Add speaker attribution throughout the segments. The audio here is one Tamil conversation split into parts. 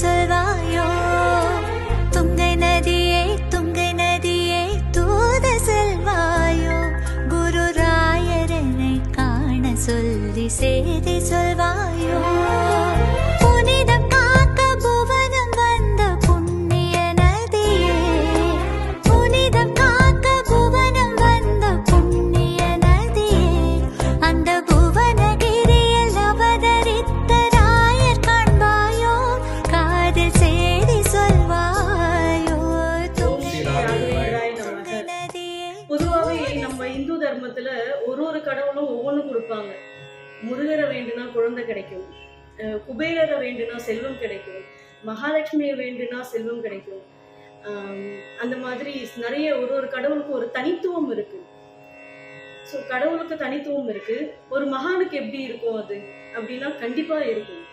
Speaker 1: சொல்வாயோ துங்கை அந்த
Speaker 2: மாதிரி நிறைய ஒரு ஒரு கடவுளுக்கும் ஒரு தனித்துவம் இருக்கு. ஸோ கடவுளுக்கு தனித்துவம் இருக்கு. ஒரு மகானுக்கு எப்படி இருக்கும் அது அப்படின்னா கண்டிப்பா இருக்கும்.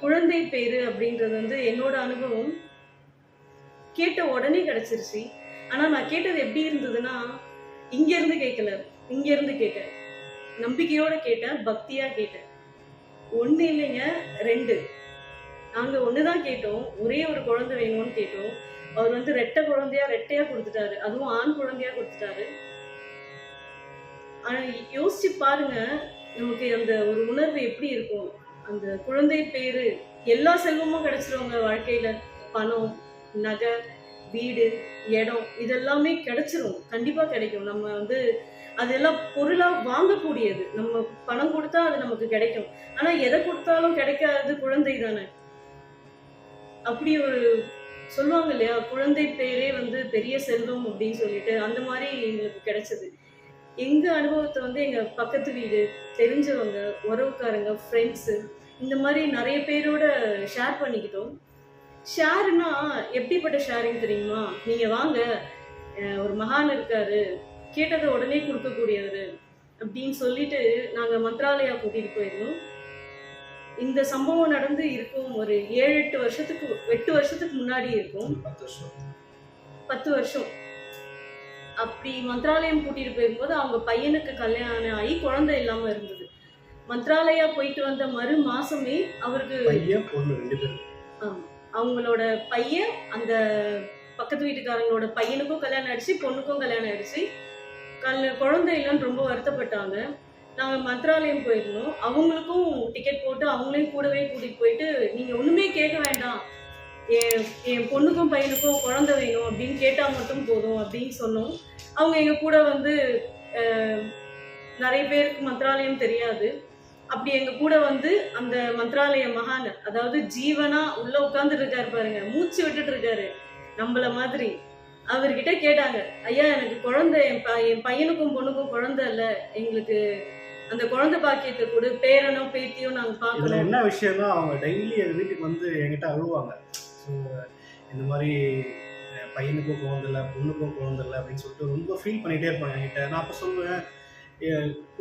Speaker 2: குழந்தை பேரு அப்படின்றது வந்து என்னோட அனுபவம். கேட்ட உடனே கிடைச்சிருச்சு. ஆனா நான் கேட்டது எப்படி இருந்ததுன்னா இங்க இருந்து கேட்கல. இங்க இருந்து கேட்டேன். நம்பிக்கையோட கேட்டேன் பக்தியா கேட்டேன். ஒன்று இல்லைங்க ரெண்டு. நாங்க ஒண்ணுதான் கேட்டோம். ஒரே ஒரு குழந்தை வேணும்னு கேட்டோம். அவர் வந்து ரெட்டை குழந்தையா ரெட்டையா கொடுத்துட்டாரு. அதுவும் ஆண் குழந்தையா கொடுத்துட்டாரு. ஆனா யோசிச்சு பாருங்க. நமக்கு அந்த ஒரு உணர்வு எப்படி இருக்கும்? அந்த குழந்தை பேரு எல்லா செல்வமும் கிடைச்சிருவாங்க வாழ்க்கையில. பணம் நகை வீடு இடம் இதெல்லாமே கிடைச்சிரும். கண்டிப்பா கிடைக்கும். நம்ம வந்து அதெல்லாம் பொருளா வாங்கக்கூடியது. நம்ம பணம் கொடுத்தா அது நமக்கு கிடைக்கும். ஆனா எதை கொடுத்தாலும் கிடைக்காதது குழந்தை தானே? அப்படி ஒரு சொல்லுவாங்க இல்லையா? குழந்தை பேரே வந்து பெரிய செல்வம் அப்படின்னு சொல்லிட்டு அந்த மாதிரி எங்களுக்கு கிடைச்சது. எங்க அனுபவத்தை வந்து எங்க பக்கத்து வீடு தெரிஞ்சவங்க உறவுக்காரங்க ஃப்ரெண்ட்ஸு இந்த மாதிரி நிறைய பேரோட ஷேர் பண்ணிக்கிட்டோம். ஷேர்னா எப்படிப்பட்ட ஷேரிங் தெரியுமா? நீங்க வாங்க ஒரு மகான் இருக்காரு கேட்டதை உடனே கொடுக்கக்கூடியவர் அப்படின்னு சொல்லிட்டு நாங்கள் மந்த்ராலயா கூட்டிட்டு போயிருந்தோம். இந்த சம்பவம் நடந்து இருக்கும் ஒரு ஏழு எட்டு வருஷத்துக்கு எட்டு வருஷத்துக்கு முன்னாடி இருக்கும்.
Speaker 3: பத்து வருஷம்.
Speaker 2: அப்படி மந்த்ராலயம் கூட்டிட்டு போயிருக்கும்போது அவங்க பையனுக்கு கல்யாணம் ஆகி குழந்தை இல்லாம இருந்தது. மந்த்ராலயா போயிட்டு வந்த மறு மாசமே அவருக்கு. அவங்களோட பையன் அந்த பக்கத்து வீட்டுக்காரங்களோட பையனுக்கும் கல்யாணம் ஆயிடுச்சு பொண்ணுக்கும் கல்யாணம் ஆயிடுச்சு. கல் குழந்தை இல்லைன்னு ரொம்ப வருத்தப்பட்டாங்க. நாங்கள் மந்த்ராலயம் போயிருந்தோம். அவங்களுக்கும் டிக்கெட் போட்டு அவங்களையும் கூடவே கூட்டிகிட்டு போயிட்டு நீங்கள் ஒன்றுமே கேட்க வேண்டாம். என் என் பொண்ணுக்கும் பையனுக்கும் குழந்த வேணும் அப்படின்னு கேட்டால் மட்டும் போதும் அப்படின்னு சொன்னோம். அவங்க எங்கள் கூட வந்து நிறைய பேருக்கு மந்த்ராலயம் தெரியாது. அப்படி எங்கள் கூட வந்து அந்த மந்திராலய மகான் அதாவது ஜீவனா உள்ளே உட்காந்துட்டு இருக்காரு பாருங்க மூச்சு விட்டுட்டு இருக்காரு நம்மள மாதிரி. அவர்கிட்ட கேட்டாங்க ஐயா எனக்கு குழந்தை என் ப- என் பையனுக்கும் பொண்ணுக்கும் குழந்தை இல்லை எங்களுக்கு அந்த குழந்தை பாக்கியத்தை கூட பேரனோ பேத்தியோ நாங்க பார்க்கணும்.
Speaker 3: என்ன விஷயம்னா அவங்க டெய்லி எங்க வீட்டுக்கு வந்து என்கிட்ட அழுவாங்க. ஸோ இந்த மாதிரி பையனுக்கும் குழந்தைல பொண்ணுக்கும் குழந்தைல அப்படின்னு சொல்லிட்டு ரொம்ப ஃபீல் பண்ணிட்டே இருப்பாங்க என்கிட்ட. நான் அப்போ சொல்லுவேன்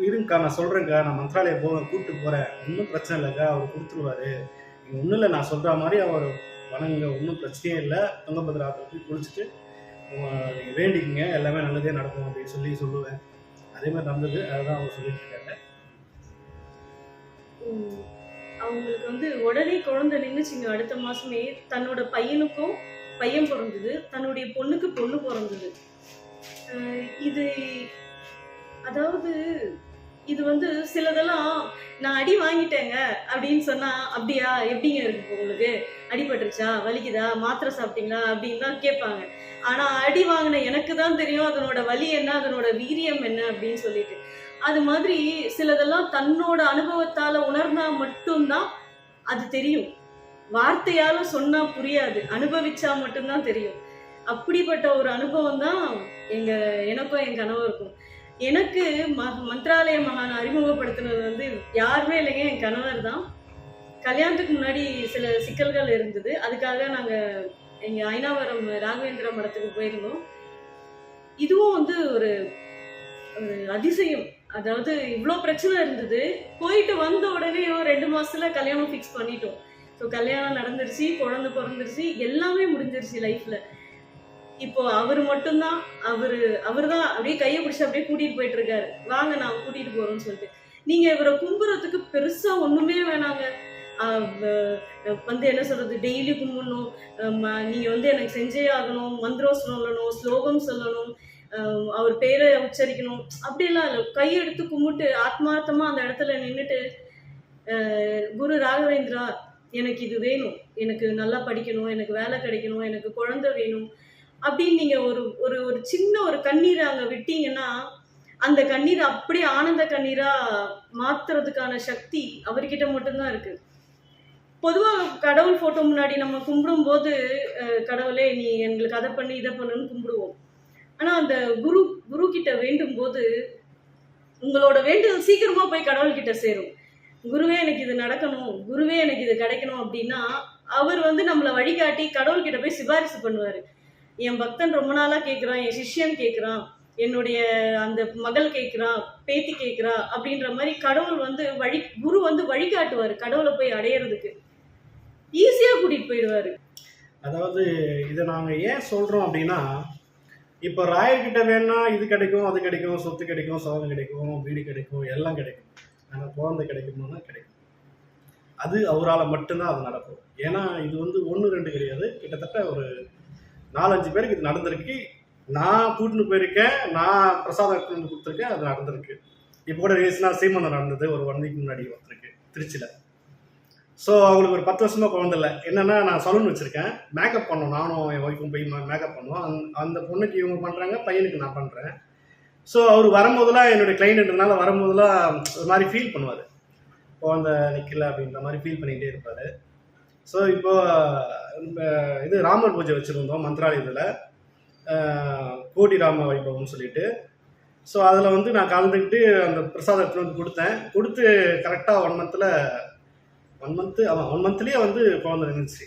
Speaker 3: இருங்கக்கா நான் சொல்றேங்க்கா நான் மந்த்ராலயம் போவேன் கூப்பிட்டு போறேன். ஒன்றும் பிரச்சனை இல்லைக்கா அவர் கொடுத்துருவாரு. நீங்க ஒன்றும் இல்லை நான் சொல்ற மாதிரி அவர் வணங்க ஒன்றும் பிரச்சனையே இல்லை. துங்கபத்ரா போய் குளிச்சுட்டு நீங்கள் வேண்டிக்கங்க எல்லாமே நல்லதே நடக்கும் அப்படின்னு சொல்லி சொல்லுவேன். அதே மாதிரி நடந்தது அதுதான் அவங்க சொல்லிட்டு இருக்காங்க.
Speaker 2: அவங்களுக்கு வந்து உடனே குழந்தை நின்றுச்சுங்க அடுத்த மாதமே தன்னோட பையனுக்கும் பையன் பிறந்தது. தன்னுடைய பொண்ணுக்கு பொண்ணு பிறந்தது. இது அதாவது இது வந்து சிலதெல்லாம் நான் அடி வாங்கிட்டேங்க அப்படின்னு சொன்னா அப்படியா? எப்படிங்க இருக்கு இப்போ உங்களுக்கு? அடிபட்டுருச்சா? வலிக்குதா? மாத்திரை சாப்பிட்டீங்களா? அப்படின்னு தான் கேட்பாங்க. ஆனால் அடி வாங்கின எனக்கு தான் தெரியும் அதனோட வலி என்ன அதனோட வீரியம் என்ன அப்படின்னு சொல்லிட்டு. அது மாதிரி சிலதெல்லாம் தன்னோட அனுபவத்தால் உணர்ந்தா மட்டும்தான் அது தெரியும். வார்த்தையால் சொன்னால் புரியாது அனுபவிச்சா மட்டும்தான் தெரியும். அப்படிப்பட்ட ஒரு அனுபவம் தான் எங்கள் எனக்கும் என் கணவருக்கும். எனக்கு ம மந்த்ராலய மகான் அறிமுகப்படுத்தினது வந்து யாருமே இல்லைங்க என் கணவர் தான். கல்யாணத்துக்கு முன்னாடி சில சிக்கல்கள் இருந்தது. அதுக்காக நாங்கள் இங்கே ஐநாவரம் ராகவேந்திர மடத்துக்கு போயிருந்தோம். இதுவும் வந்து ஒரு ஒரு அதிசயம். அதாவது இவ்வளோ பிரச்சனை இருந்தது. போயிட்டு வந்த உடனே ரெண்டு மாசத்துல கல்யாணம் ஃபிக்ஸ் பண்ணிட்டோம். ஸோ கல்யாணம் நடந்துருச்சு குழந்தை பிறந்துருச்சு எல்லாமே முடிஞ்சிருச்சு லைஃப்ல இப்போ அவர் மட்டும்தான் அவரு அவர் தான் அப்படியே கையை பிடிச்சி அப்படியே கூட்டிட்டு போயிட்டு இருக்காரு வாங்க நான் கூட்டிட்டு போறோம்னு சொல்லிட்டு. நீங்க இவரை கும்புறதுக்கு பெருசா ஒண்ணுமே வேணாங்க. வந்து என்ன சொல்றது டெய்லி கும்பிடணும். நீங்கள் நீங்க வந்து எனக்கு செஞ்சே ஆகணும் மந்திரம் சொல்லணும் ஸ்லோகம் சொல்லணும் அவர் பேரை உச்சரிக்கணும். அப்படியெல்லாம் இல்லை. கையெடுத்து கும்பிட்டு ஆத்மார்த்தமா அந்த இடத்துல நின்றுட்டு குரு ராகவேந்திரா எனக்கு இது வேணும். எனக்கு நல்லா படிக்கணும் எனக்கு வேலை கிடைக்கணும் எனக்கு குழந்தை வேணும். அப்படின்னு நீங்க ஒரு ஒரு ஒரு சின்ன ஒரு கண்ணீரை அங்கே விட்டீங்கன்னா அந்த கண்ணீரை அப்படியே ஆனந்த கண்ணீரா மாத்துறதுக்கான சக்தி அவர்கிட்ட மட்டும்தான் இருக்கு. பொதுவாக கடவுள் ஃபோட்டோ முன்னாடி நம்ம கும்பிடும் போது கடவுளே நீ எங்களுக்கு அதை பண்ணி இதை பண்ணுன்னு கும்பிடுவோம். ஆனால் அந்த குரு குரு கிட்ட வேண்டும் போது உங்களோட வேண்டுதல் சீக்கிரமாக போய் கடவுள் கிட்ட சேரும். குருவே எனக்கு இது நடக்கணும் குருவே எனக்கு இது கிடைக்கணும் அப்படின்னா அவர் வந்து நம்மளை வழிகாட்டி கடவுள் கிட்ட போய் சிபாரிசு பண்ணுவார். என் பக்தன் ரொம்ப நாளாக கேட்குறான் என் சிஷ்யன் கேட்குறான் என்னுடைய அந்த மகள் கேட்குறான் பேத்தி கேட்குறா அப்படின்ற மாதிரி கடவுள் வந்து வழி குரு வந்து வழிகாட்டுவார் கடவுளை போய் அடையிறதுக்கு. ஈஸியாக கூட்டிகிட்டு போயிடுவாரு.
Speaker 3: அதாவது இதை நாங்கள் ஏன் சொல்கிறோம் அப்படின்னா இப்போ ராயர்கிட்ட வேணா இது கிடைக்கும் அது கிடைக்கும் சொத்து கிடைக்கும் சோகம் கிடைக்கும் வீடு கிடைக்கும் எல்லாம் கிடைக்கும். ஆனால் குழந்தை கிடைக்கணும்னா கிடைக்கும். அது அவரால் மட்டும்தான் அது நடக்கும். ஏன்னா இது வந்து ஒன்று ரெண்டு கிடையாது. கிட்டத்தட்ட ஒரு நாலஞ்சு பேருக்கு இது நடந்திருக்கு. நான் கூட்டின்னு போயிருக்கேன் நான் பிரசாதம் கொடுத்துருக்கேன் அது நடந்திருக்கு. இப்போ கூட ரீசனாக சீமந்தம் நடந்தது ஒரு ஒன் வீக் முன்னாடி ஒருத்தருக்கு திருச்சியில் ஸோ அவங்களுக்கு ஒரு பத்து வருஷமா குழந்தை இல்லை. என்னன்னா நான் சலூன் வச்சிருக்கேன். மேக்கப் பண்ணோம். நானும் என் ஒய்ஃபும் போய் மேக்கப் பண்ணுவோம். அந் அந்த பொண்ணுக்கு இவங்க பண்ணுறாங்க பையனுக்கு நான் பண்ணுறேன் ஸோ அவர் வரும்போதெல்லாம் என்னுடைய கிளைண்ட்ன்றதுனால வரும்போதெல்லாம் ஒரு மாதிரி ஃபீல் பண்ணுவார். குழந்தை நிற்கல அப்படின்ற மாதிரி ஃபீல் பண்ணிகிட்டே இருப்பார். ஸோ இப்போது இது ராமர் பூஜை வச்சுருந்தோம் மந்திராலயத்தில். கோடி ராம வைபவம்னு சொல்லிட்டு. ஸோ அதில் வந்து நான் கலந்துக்கிட்டு அந்த பிரசாதத்தை வந்து கொடுத்தேன். கொடுத்து கரெக்டாக ஒன் மந்தில் ஒன் மந்த்து ஆமாம் ஒன் மந்த்லேயே வந்து குழந்தை நின்றுச்சு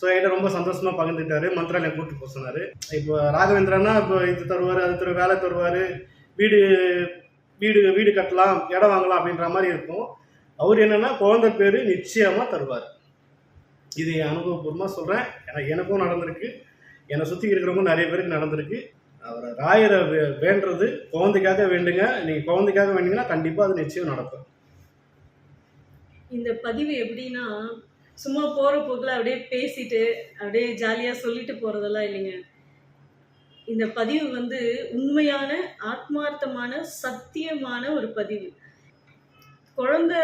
Speaker 3: ஸோ என்கிட்ட ரொம்ப சந்தோஷமாக பகிர்ந்துட்டாரு மந்திராலயம் கூப்பிட்டு போக சொன்னார். இப்போ ராகவேந்திரன்னா இப்போ இது தருவார் அது தருவார் வேலை தருவார். வீடு வீடு வீடு கட்டலாம் இடம் வாங்கலாம் அப்படின்ற மாதிரி இருக்கும். அவர் என்னென்னா குழந்தை பேர் நிச்சயமாக தருவார். இது என் அனுபவபூர்வமாக சொல்கிறேன் ஏன்னா எனக்கும் நடந்திருக்கு. என்னை சுற்றி இருக்கிறவங்க நிறைய பேருக்கு நடந்திருக்கு. அவரை ராயரை வே- வேண்டுறது குழந்தைக்காக வேண்டுங்க. நீங்கள் குழந்தைக்காக வேண்டிங்கன்னா கண்டிப்பாக அது நிச்சயம் நடக்கும்.
Speaker 2: இந்த பதிவு எப்படின்னா சும்மா போகிற போக்கில் அப்படியே பேசிட்டு அப்படியே ஜாலியாக சொல்லிட்டு போகிறதெல்லாம் இல்லைங்க. இந்த பதிவு வந்து உண்மையான ஆத்மார்த்தமான சத்தியமான ஒரு பதிவு. குழந்தை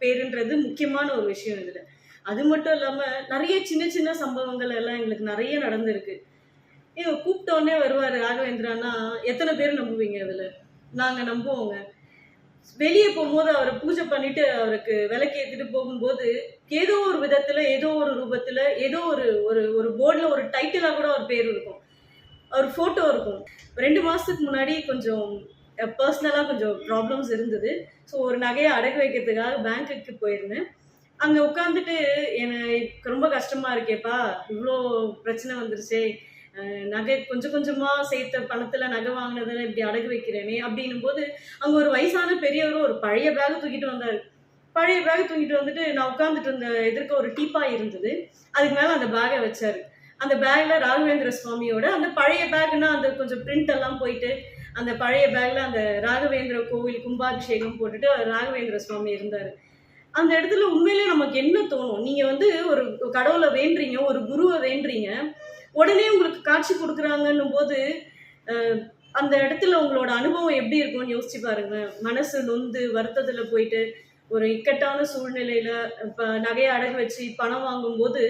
Speaker 2: பேருன்றது முக்கியமான ஒரு விஷயம் இதில். அது மட்டும் இல்லாமல் நிறைய சின்ன சின்ன சம்பவங்கள் எல்லாம் எங்களுக்கு நிறைய நடந்திருக்கு. ஏங்க கூப்பிட்ட வருவார் ராகவேந்திரானா எத்தனை பேர் நம்புவீங்க அதில் நாங்கள் நம்புவோங்க. வெளியே போகும்போது அவரை பூஜை பண்ணிட்டு அவருக்கு விளக்கு ஏற்றிட்டு போகும்போது ஏதோ ஒரு விதத்துல ஏதோ ஒரு ரூபத்துல ஏதோ ஒரு ஒரு ஒரு போர்டில் ஒரு டைட்டிலாக கூட ஒரு பேர் இருக்கும். அவர் ஃபோட்டோ இருக்கும். ரெண்டு மாதத்துக்கு முன்னாடி கொஞ்சம் பர்சனலாக கொஞ்சம் ப்ராப்ளம்ஸ் இருந்தது. ஸோ ஒரு நகையை அடகு வைக்கிறதுக்காக பேங்க்குக்கு போயிருந்தேன். அங்கே உட்காந்துட்டு எனக்கு ரொம்ப கஷ்டமாக இருக்கேப்பா. இவ்வளோ பிரச்சனை வந்துருச்சே. நகை கொஞ்சம் கொஞ்சமா சேர்த்த பணத்துல நகை வாங்கினதுல இப்படி அடகு வைக்கிறேனே அப்படின்னும் போது அங்க ஒரு வயசான பெரியவரும் ஒரு பழைய பேக் தூக்கிட்டு வந்தாரு. பழைய பேக் தூக்கிட்டு வந்துட்டு நான் உட்காந்துட்டு இருந்த எதிர்க்க ஒரு டீப்பாக இருந்தது. அதுக்கு மேல அந்த பேகை வச்சாரு. அந்த பேக்ல ராகவேந்திர சுவாமியோட அந்த பழைய பேக்னா அந்த கொஞ்சம் பிரிண்ட் எல்லாம் போயிட்டு அந்த பழைய பேக்ல அந்த ராகவேந்திர கோவில் கும்பாபிஷேகம் போட்டுட்டு ராகவேந்திர சுவாமி இருந்தாரு. அந்த இடத்துல உண்மையிலே நமக்கு என்ன தோணும்? நீங்க வந்து ஒரு கடவுளை வேண்டுறீங்க ஒரு குருவை வேண்டுறீங்க உடனே உங்களுக்கு காட்சி கொடுக்குறாங்கன்னும் போது அந்த இடத்துல உங்களோட அனுபவம் எப்படி இருக்கும்னு யோசிச்சு பாருங்க. மனசு நொந்து வருத்தத்துல போயிட்டு ஒரு இக்கட்டான சூழ்நிலையில இப்போ நகையை அடகு வச்சு பணம் வாங்கும்போது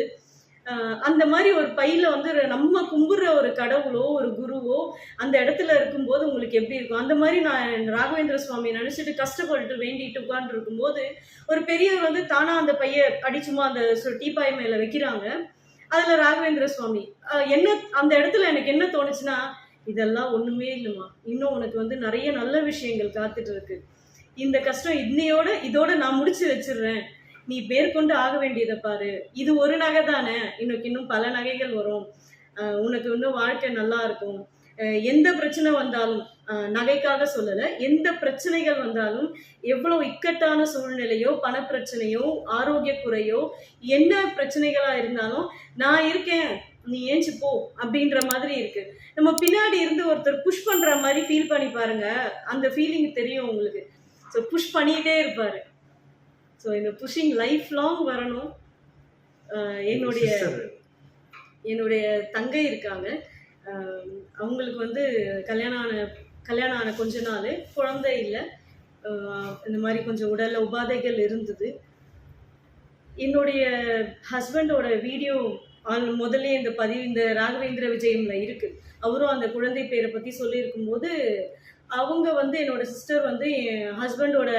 Speaker 2: அந்த மாதிரி ஒரு பையில வந்து நம்ம கும்பிடுற ஒரு கடவுளோ ஒரு குருவோ அந்த இடத்துல இருக்கும்போது உங்களுக்கு எப்படி இருக்கும்? அந்த மாதிரி நான் ராகவேந்திர சுவாமி நினைச்சிட்டு கஷ்டப்பட்டு வேண்டிட்டு உட்காந்துருக்கும் இருக்கும்போது ஒரு பெரியவர் வந்து தானா அந்த பைய அடிச்சுமா அந்த டீப்பாய் மேல வைக்கிறாங்க. அதுல ராகவேந்திர சுவாமி. என்ன அந்த இடத்துல எனக்கு என்ன தோணுச்சுன்னா இதெல்லாம் ஒண்ணுமே இல்லைம்மா. இன்னும் உனக்கு வந்து நிறைய நல்ல விஷயங்கள் காத்துட்டு இருக்கு. இந்த கஷ்டம் இன்னையோட இதோட நான் முடிச்சு வச்சிடுறேன். நீ பேர்கொண்டு ஆக வேண்டியதை பாரு. இது ஒரு நகை தானே? இன்னைக்கு இன்னும் பல நகைகள் வரும். உனக்கு இன்னும் வாழ்க்கை நல்லா இருக்கும். எந்த பிரச்சனை வந்தாலும் நகைக்காக சொல்லலை. எந்த பிரச்சனைகள் வந்தாலும் எவ்வளவு இக்கட்டான சூழ்நிலையோ பணப்பிரச்சனையோ ஆரோக்கிய குறையோ என்ன பிரச்சனைகளா இருந்தாலும் நான் இருக்கேன் நீ ஏஞ்சி போ அப்படின்ற மாதிரி இருக்கு. நம்ம பின்னாடி இருந்து ஒருத்தர் புஷ் பண்ற மாதிரி ஃபீல் பண்ணி பாருங்க. அந்த ஃபீலிங் தெரியும் உங்களுக்கு. ஸோ புஷ் பண்ணிட்டே இருப்பாரு. ஸோ இந்த புஷிங் லைஃப் லாங் வரணும். என்னுடைய. என்னுடைய தங்கை இருக்காங்க. அவங்களுக்கு வந்து கல்யாணம் ஆன கல்யாணம் ஆன கொஞ்ச நாள். குழந்தை இல்லை. இந்த மாதிரி கொஞ்சம் உடல்ல உபாதைகள் இருந்தது. என்னுடைய ஹஸ்பண்டோட வீடியோ ஆன் முதல்ல இந்த பதிவு இந்த ராகவேந்திர விஜயம்ல இருக்கு. அவரும் அந்த குழந்தை பேரை பத்தி சொல்லியிருக்கும் போது அவங்க வந்து என்னோட சிஸ்டர் வந்து என் ஹஸ்பண்டோட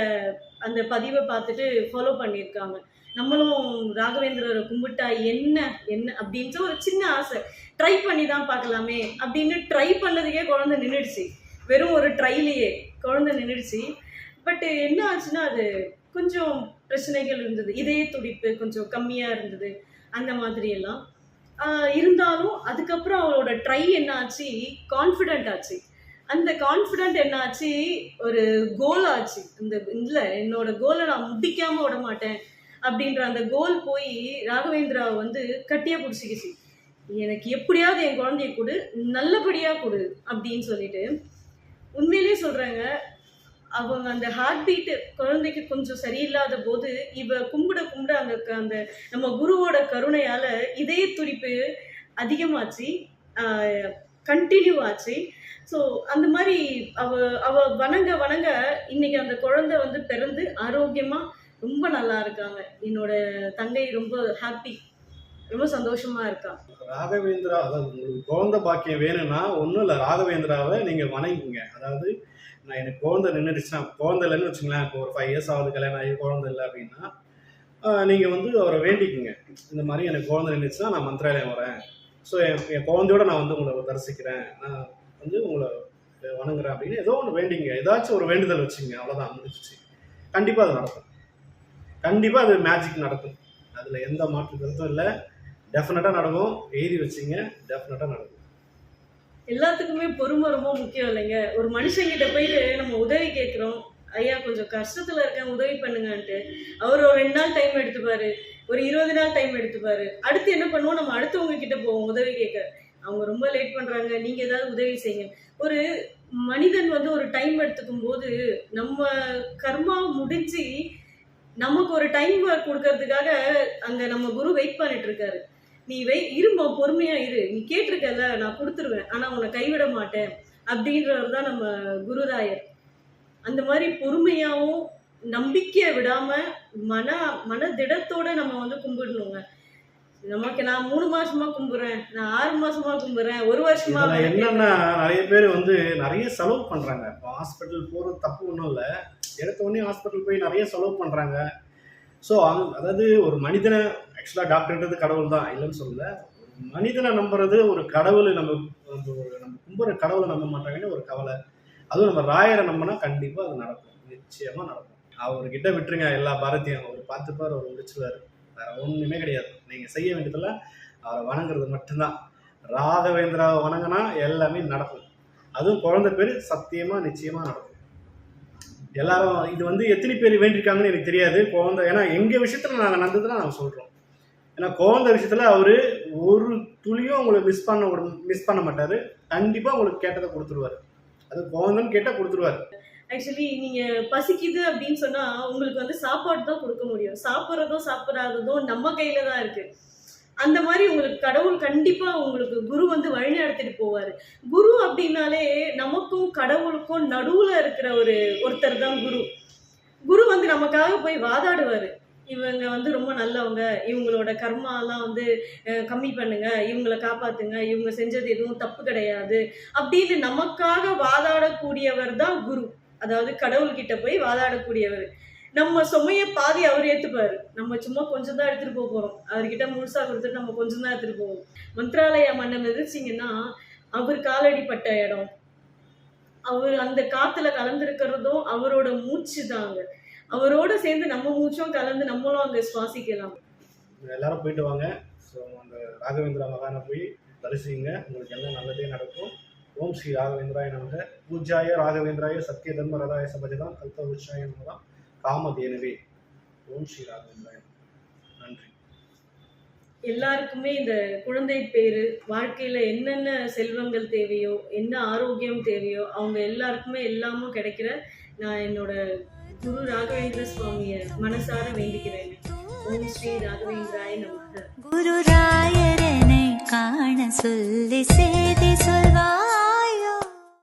Speaker 2: அந்த பதிவை பார்த்துட்டு ஃபாலோ பண்ணியிருக்காங்க. நம்மளும் ராகவேந்திரரை கும்பிட்டா என்ன என்ன அப்படின்ட்டு ஒரு சின்ன ஆசை. ட்ரை பண்ணி தான் பார்க்கலாமே அப்படின்னு ட்ரை பண்ணதுக்கே குழந்தை நின்றுடுச்சு வெறும் ஒரு ட்ரைலேயே குழந்தை நின்றுடுச்சு பட் என்ன ஆச்சுன்னா அது கொஞ்சம் பிரச்சனைகள் இருந்தது. இதய துடிப்பு கொஞ்சம் கம்மியாக இருந்தது. அந்த மாதிரி எல்லாம். இருந்தாலும் அதுக்கப்புறம் அவளோட ட்ரை என்ன ஆச்சு? கான்ஃபிடென்ட் ஆச்சு. அந்த கான்ஃபிடென்ட் என்ன ஆச்சு? ஒரு கோல் ஆச்சு. இந்த இல்லை என்னோட கோலை நான் முடிக்காமல் விட மாட்டேன் அப்படின்ற அந்த கோல் போய் ராகவேந்திராவை வந்து கட்டியாக பிடிச்சிக்கிச்சு. எனக்கு எப்படியாவது என் குழந்தைய கொடு நல்லபடியாக கொடு அப்படின்னு சொல்லிட்டு உண்மையிலேயே சொல்றாங்க அவங்க அந்த ஹார்ட் பீட்டு குழந்தைக்கு கொஞ்சம் சரியில்லாத போது இவ கும்பிட கும்பிட அங்கே அந்த நம்ம குருவோட கருணையால இதய துடிப்பு அதிகமாச்சு கண்டினியூ ஆச்சு. ஸோ அந்த மாதிரி அவ அவ வணங்க வணங்க இன்னைக்கு அந்த குழந்தை வந்து பிறந்து ஆரோக்கியமா ரொம்ப நல்லா இருக்காங்க. என்னோட தங்கை ரொம்ப ஹாப்பி ரொம்ப சந்தோஷமா இருக்கா?
Speaker 3: ராகவேந்திரா அதாவது உங்களுக்கு குழந்தை பாக்கியம் வேணும்னா ஒன்றும் இல்லை ராகவேந்திராவை நீங்கள் வணங்கிங்க அதாவது நான் எனக்கு குழந்தை நின்றுடுச்சுன்னா குழந்தை இல்லைன்னு வச்சுங்களேன் இப்போ ஒரு ஃபைவ் இயர்ஸ் ஆகுது கல்யாணம் ஆகி குழந்தை இல்லை அப்படின்னா நீங்கள் வந்து அவரை வேண்டிக்குங்க. இந்த மாதிரி எனக்கு குழந்தை நின்றுச்சுன்னா நான் மந்திராலயம் வரேன். ஸோ என் என் குழந்தையோட நான் வந்து உங்களை தரிசிக்கிறேன். நான் வந்து உங்களை வணங்குறேன் அப்படின்னு ஏதோ ஒன்று வேண்டிங்க ஏதாச்சும் ஒரு வேண்டுதல் வச்சுங்க அவ்வளோதான் முடிஞ்சிச்சு கண்டிப்பாக அது நடக்கும். கண்டிப்பாக அது மேஜிக் நடக்கும். அதில் எந்த மாற்று கருத்தும் இல்லை. டெஃபினட்டாக நடக்கும். எழுதி வச்சுங்க. டெஃபினட்டாக நடக்கும்.
Speaker 2: எல்லாத்துக்குமே பொறுமை ரொம்ப முக்கியம் இல்லைங்க. ஒரு மனுஷங்கிட்ட போயிட்டு நம்ம உதவி கேட்குறோம். ஐயா கொஞ்சம் கஷ்டத்தில் இருக்கேன். உதவி பண்ணுங்கன்ட்டு. அவர் ஒரு ரெண்டு நாள் டைம் எடுத்துப்பாரு. ஒரு இருபது நாள் டைம் எடுத்துப்பாரு. அடுத்து என்ன பண்ணுவோம்? நம்ம அடுத்தவங்க கிட்ட போவோம் உதவி கேட்க. அவங்க ரொம்ப லேட் பண்ணுறாங்க நீங்கள் ஏதாவது உதவி செய்யுங்க. ஒரு மனிதன் வந்து ஒரு டைம் எடுத்துக்கும் போது நம்ம கர்மா முடிஞ்சு நமக்கு ஒரு டைம் கொடுக்கறதுக்காக அங்கே நம்ம குரு வெயிட் பண்ணிட்டு இருக்காரு. நீ வெய் இருமா பொறுமையா இரு. நீ கேட்டிருக்கல நான் கொடுத்துருவேன். ஆனா உன்னை கைவிட மாட்டேன். அப்படின்றவர் தான் நம்ம குருராயர். அந்த மாதிரி பொறுமையாவும் நம்பிக்கையை விடாம மன மன திடத்தோட நம்ம வந்து கும்பிடணுங்க. நமக்கு நான் மூணு மாசமா கும்பிடுறேன் நான் ஆறு மாசமா கும்பிடுறேன் ஒரு வருஷமா
Speaker 3: என்னன்னா நிறைய பேர் வந்து நிறைய செலவு பண்ணுறாங்க இப்போ ஹாஸ்பிட்டல் போகிறது தப்பு ஒன்றும் இல்லை. எடுத்த உடனே ஹாஸ்பிட்டல் போய் நிறைய செலவு பண்ணுறாங்க ஸோ அதாவது ஒரு மனிதனை ஆக்சுவலாக டாக்டர்ன்றது கடவுள் தான் இல்லைன்னு சொல்லல. ஒரு மனிதனை நம்புறது ஒரு கடவுளை நம்ம நம்ம ஒரு நம்ம கும்புற கடவுளை நம்ப மாட்டாங்கன்னு ஒரு கவலை. அதுவும் நம்ம ராயரை நம்பினா கண்டிப்பாக அது நடக்கும். நிச்சயமாக நடக்கும். அவர்கிட்ட விட்டுருங்க எல்லா பாரதியும். அவர் பார்த்துப்பார் அவர் முடிச்சுவார் வேற ஒன்றுமே கிடையாது. நீங்கள் செய்ய வேண்டியதில் அவரை வணங்குறது மட்டும்தான். ராகவேந்திராவை வணங்கினா எல்லாமே நடக்கும். அதுவும் குழந்தை பேர் சத்தியமாக நிச்சயமாக நடக்கும். எல்லாரும் இது வந்து எத்தனை பேர் வேண்டியிருக்காங்கன்னு எனக்கு தெரியாது. குழந்தை ஏன்னா எங்கள் விஷயத்தில் நாங்கள் நடந்ததுன்னா நாங்கள் சொல்கிறோம் ஏன்னா குழந்தை விஷயத்தில் அவர் ஒரு துளியும் உங்களை மிஸ் பண்ண மிஸ் பண்ண மாட்டார். கண்டிப்பாக உங்களுக்கு கேட்டதை கொடுத்துருவாரு. அது குழந்தைன்னு கேட்டால் கொடுத்துருவாரு.
Speaker 2: ஆக்சுவலி நீங்க பசிக்குது அப்படின்னு சொன்னா உங்களுக்கு வந்து சாப்பாடு தான் கொடுக்க முடியும். சாப்பிட்றதோ சாப்பிடாததோ நம்ம கையில தான் இருக்கு. அந்த மாதிரி உங்களுக்கு கடவுள் கண்டிப்பா உங்களுக்கு குரு வந்து வழி நடத்திட்டு போவாரு. குரு அப்படின்னாலே நமக்கும் கடவுளுக்கும் நடுவுல இருக்கிற ஒரு ஒருத்தர் தான் குரு. குரு வந்து நமக்காக போய் வாதாடுவாரு. இவங்க வந்து ரொம்ப நல்லவங்க. இவங்களோட கர்மாலாம் வந்து கம்மி பண்ணுங்க. இவங்களை காப்பாத்துங்க. இவங்க செஞ்சது எதுவும் தப்பு கிடையாது. அப்படின்னு நமக்காக வாதாடக்கூடியவர் தான் குரு. அதாவது கடவுள்கிட்ட போய் வாதாடக்கூடியவர். நம்ம சுமைய பாதி அவர் ஏத்துப்பாரு. நம்ம சும்மா கொஞ்சம் தான் எடுத்துட்டு போக போறோம். அவர்கிட்ட முழுசா கொடுத்துட்டு நம்ம கொஞ்சம் தான் எடுத்துட்டு போவோம். மந்திராலய மன்னம் எதிர்ச்சிங்கன்னா அவர் காலடிப்பட்ட இடம். அவர் அந்த காத்துல கலந்துருக்கிறதும் அவரோட மூச்சு தாங்க அவரோட சேர்ந்து நம்ம மூச்சும் கலந்து நம்மளும் அங்க சுவாசிக்கலாம்.
Speaker 3: எல்லாரும் போயிட்டு வாங்க. ஸோ அந்த ராகவேந்திரா மகானை போய் தரிசிங்க உங்களுக்கு எல்லாம் நல்லதே நடக்கும். ஓம் ஸ்ரீ ராகவேந்திராய நமக. பூஜ்யாய ராகவேந்திராய சத்திய தர்ம ரதாய சபஜதான் கல்ப விருஷாய நமதான் காமதேனுவே. ஓம் ஸ்ரீ ராகவேந்திராய. நன்றி.
Speaker 2: எல்லாருக்குமே இந்த குழந்தை பேரு வாழ்க்கையில என்னென்ன செல்வங்கள் தேவையோ என்ன ஆரோக்கியம் தேவையோ அவங்க எல்லாருக்குமே எல்லாமும் கிடைக்கிற நான் என்னோட குரு ராகவேந்திர சுவாமியை மனசார வேண்டுகிறேன் ஓம் ஸ்ரீ ராகவேந்திராய நமக.
Speaker 1: குரு ராயரனை காண சொல்லி செய்தி சொல்வார்